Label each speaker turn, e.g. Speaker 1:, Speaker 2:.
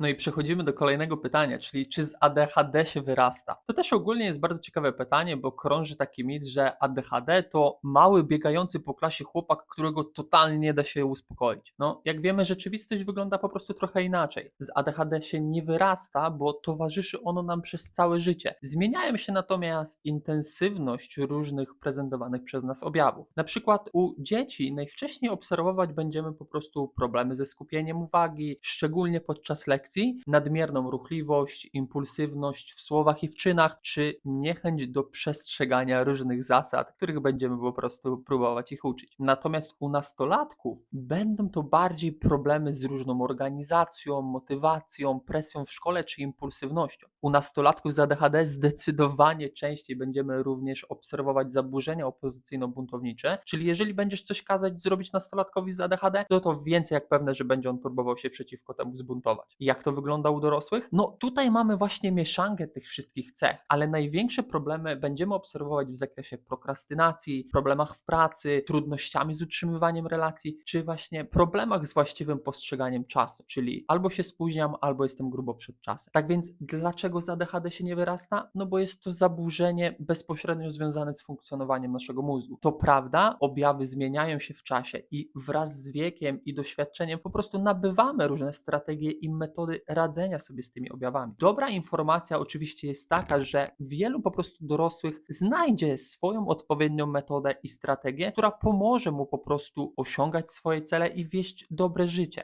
Speaker 1: No i przechodzimy do kolejnego pytania, czyli czy z ADHD się wyrasta? To też ogólnie jest bardzo ciekawe pytanie, bo krąży taki mit, że ADHD to mały biegający po klasie chłopak, którego totalnie nie da się uspokoić. No, jak wiemy, rzeczywistość wygląda po prostu trochę inaczej. Z ADHD się nie wyrasta, bo towarzyszy ono nam przez całe życie. Zmieniają się natomiast intensywność różnych prezentowanych przez nas objawów. Na przykład u dzieci najwcześniej obserwować będziemy po prostu problemy ze skupieniem uwagi, szczególnie podczas lekcji, nadmierną ruchliwość, impulsywność w słowach i w czynach, czy niechęć do przestrzegania różnych zasad, których będziemy po prostu próbować ich uczyć. Natomiast u nastolatków będą to bardziej problemy z różną organizacją, motywacją, presją w szkole czy impulsywnością. U nastolatków z ADHD zdecydowanie częściej będziemy również obserwować zaburzenia opozycyjno-buntownicze, czyli jeżeli będziesz coś kazać zrobić nastolatkowi z ADHD, to to więcej jak pewne, że będzie on próbował się przeciwko temu zbuntować. Jak to wygląda u dorosłych? No tutaj mamy właśnie mieszankę tych wszystkich cech, ale największe problemy będziemy obserwować w zakresie prokrastynacji, problemach w pracy, trudnościami z utrzymywaniem relacji, czy właśnie problemach z właściwym postrzeganiem czasu, czyli albo się spóźniam, albo jestem grubo przed czasem. Tak więc dlaczego z ADHD się nie wyrasta? No bo jest to zaburzenie bezpośrednio związane z funkcjonowaniem naszego mózgu. To prawda, objawy zmieniają się w czasie i wraz z wiekiem i doświadczeniem po prostu nabywamy różne strategie i metody radzenia sobie z tymi objawami. Dobra informacja oczywiście jest taka, że wielu po prostu dorosłych znajdzie swoją odpowiednią metodę i strategię, która pomoże mu po prostu osiągać swoje cele i wieść dobre życie.